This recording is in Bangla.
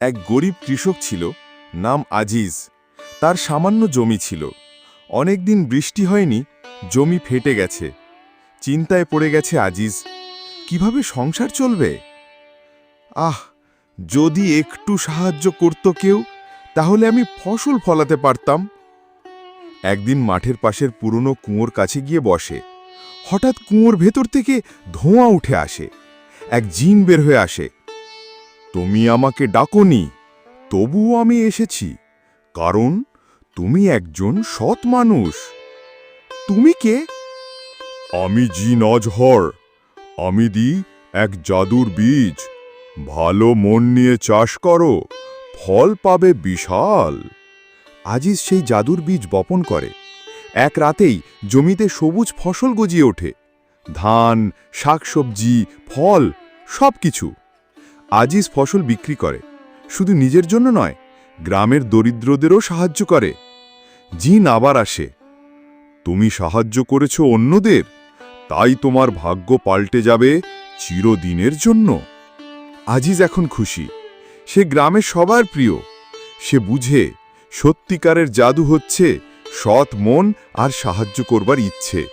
এক গরিব কৃষক ছিল, নাম আজিজ। তার সামান্য জমি ছিল। অনেকদিন বৃষ্টি হয়নি, জমি ফেটে গেছে। চিন্তায় পড়ে গেছে আজিজ, কীভাবে সংসার চলবে? আহ, যদি একটু সাহায্য করত কেউ, তাহলে আমি ফসল ফলাতে পারতাম। একদিন মাঠের পাশের পুরনো কুয়োর কাছে গিয়ে বসে। হঠাৎ কুয়োর ভেতর থেকে ধোঁয়া উঠে আসে। এক জিন বের হয়ে আসে। তুমি আমাকে ডাকনি, তবুও আমি এসেছি, কারণ তুমি একজন সৎ মানুষ। তুমি কে? আমি জিন অজহর। আমি দি এক জাদুর বীজ। ভালো মন নিয়ে চাষ করো, ফল পাবে বিশাল। আজিজ সেই জাদুর বীজ বপন করে। এক রাতেই জমিতে সবুজ ফসল গজিয়ে ওঠে। ধান, শাকসবজি, ফল সব কিছু আজিজ ফসল বিক্রি করে। শুধু নিজের জন্য নয়, গ্রামের দরিদ্রদেরও সাহায্য করে। জিন আবার আসে। তুমি সাহায্য করেছ অন্যদের, তাই তোমার ভাগ্য পাল্টে যাবে চিরদিনের জন্য। আজিজ এখন খুশি। সে গ্রামে সবার প্রিয়। সে বুঝে সত্যিকারের জাদু হচ্ছে সৎ মন আর সাহায্য করবার ইচ্ছে।